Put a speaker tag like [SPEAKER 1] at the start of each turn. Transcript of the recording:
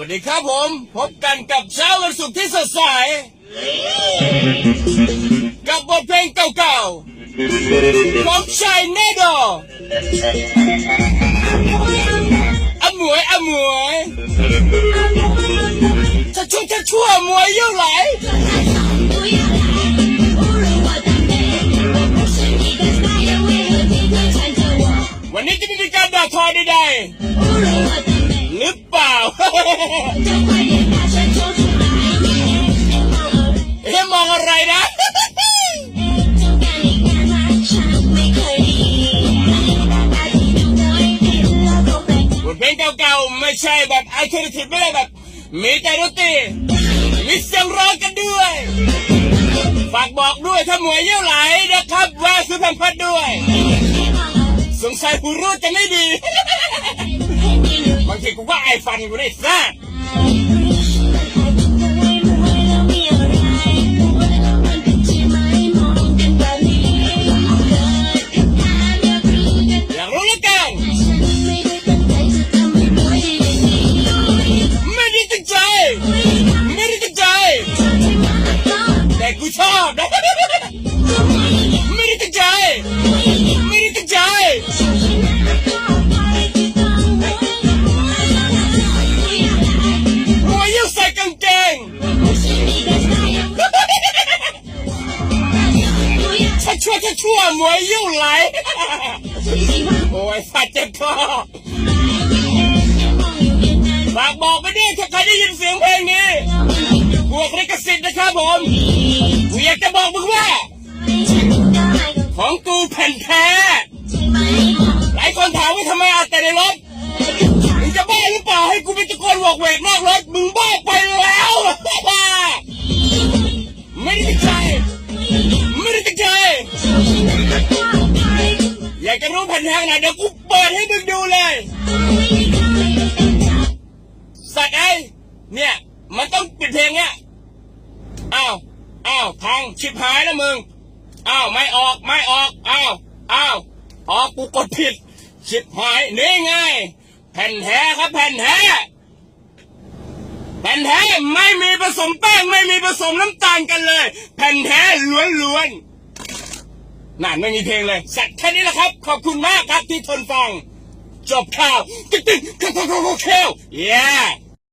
[SPEAKER 1] วัสดีครับผม พบกันกับเช้าวันศุกร์ที่สดใส กับบทเพลงเก่าๆของชายแน่ดออมวยอมวยจะช่วยจะชั่วหมวยยี่ยวไหลวันนี้จะไม่มีการด่าทอใดๆ เฮ้มองอะไรนะบทเพลงเก่าๆไม่ใช่แบบไอคอนทิไม่ได้แบบมีแต่ดนตรีมีเสียงร้องกันด้วยฝากบอกด้วยถ้าหมวยเยี่ยวไหลนะครับว่าซื้อแผ่นพัดด้วย สงสัยผู้รู้จะไม่ดีางทีกูว่าไอ้ฟันกูได้ซ่าอยากรู้แล้วกันไม่ได้ตั้งใจ ไม่ได้ตั้งใจ แต่กูชอบนะ ชัชั่วชัชั่วมวยยิ่งไหลโอ้ยสัตว์เจ็บคอฝากบอกไปด้วยถ้าใครได้ยินเสียงเพลงนี้พวกลิขสิทธิ์นะครับผมกูอยากจะบอกมึงว่า ของกูแผ่นแท้ หลายคนถามว่าทำไมอาแต่ในรถ มึงจะบ้าหรือเปล่าให้กูไปตะโกนบอกเวกนอกรถ มึงบ้าไปแล้วากจะรู้แผ่นแท้ขนาดเดี๋ยวกูเปิดให้มึงดูเลย สัตว์ไอ้เนี่ย มันต้องปิดเพลงเนี้ยอ้าวอ้าวทางชิบหายแล้วมึงอ้าวไม่ออกไม่ออกอ้าวอ้าวออกกูกดผิด ชิบหายนี่ไงแผ่นแท้ครับแผ่นแท้แผ่นแท้ไม่มีผสมแป้งไม่มีผสมน้ำตาลกันเลย แผ่นแท้ล้วนๆ นั่นไม่มีเพลงเลยสัตว์แค่นี้แหละครับ ขอบคุณมากครับที่ทนฟัง จบข่าวติ๊กติ๊กข้าวข้าวข้าวข้าว yeah